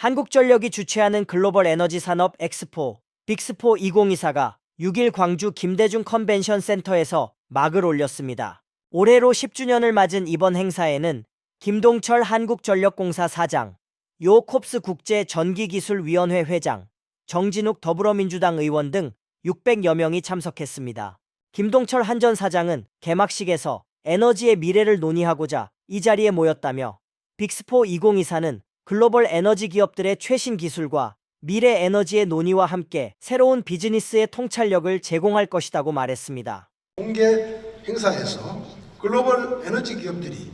한국전력이 주최하는 글로벌 에너지 산업 엑스포 빅스포 2024가 6일 광주 김대중 컨벤션 센터에서 막을 올렸습니다. 올해로 10주년을 맞은 이번 행사에는 김동철 한국전력공사 사장, 요 콥스 국제 전기기술위원회 회장, 정진욱 더불어민주당 의원 등 600여 명이 참석했습니다. 김동철 한전 사장은 개막식에서 에너지의 미래를 논의하고자 이 자리에 모였다며 빅스포 2024는 글로벌 에너지 기업들의 최신 기술과 미래 에너지의 논의와 함께 새로운 비즈니스의 통찰력을 제공할 것이라고 말했습니다. 공개 행사에서 글로벌 에너지 기업들이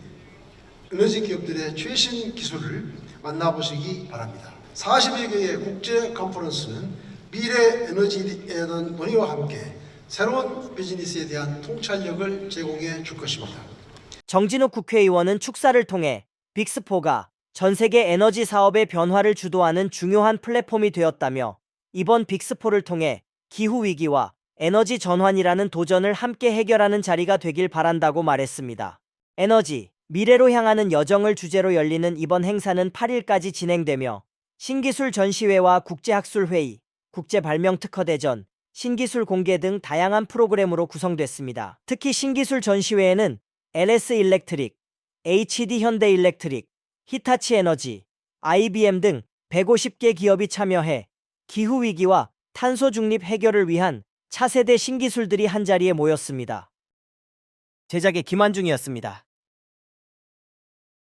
에너지 기업들의 최신 기술을 만나보시기 바랍니다. 40여 개의 국제 컨퍼런스는 미래 에너지에 대한 논의와 함께 새로운 비즈니스에 대한 통찰력을 제공해 줄 것입니다. 정진욱 국회의원은 축사를 통해 빅스포가 전 세계 에너지 사업의 변화를 주도하는 중요한 플랫폼이 되었다며 이번 빅스포를 통해 기후 위기와 에너지 전환이라는 도전을 함께 해결하는 자리가 되길 바란다고 말했습니다. 에너지, 미래로 향하는 여정을 주제로 열리는 이번 행사는 8일까지 진행되며 신기술 전시회와 국제학술회의, 국제발명특허대전, 신기술 공개 등 다양한 프로그램으로 구성됐습니다. 특히 신기술 전시회에는 LS 일렉트릭, HD 현대 일렉트릭, 히타치 에너지, IBM 등 150개 기업이 참여해 기후 위기와 탄소 중립 해결을 위한 차세대 신기술들이 한자리에 모였습니다. 제작의 김한중이었습니다.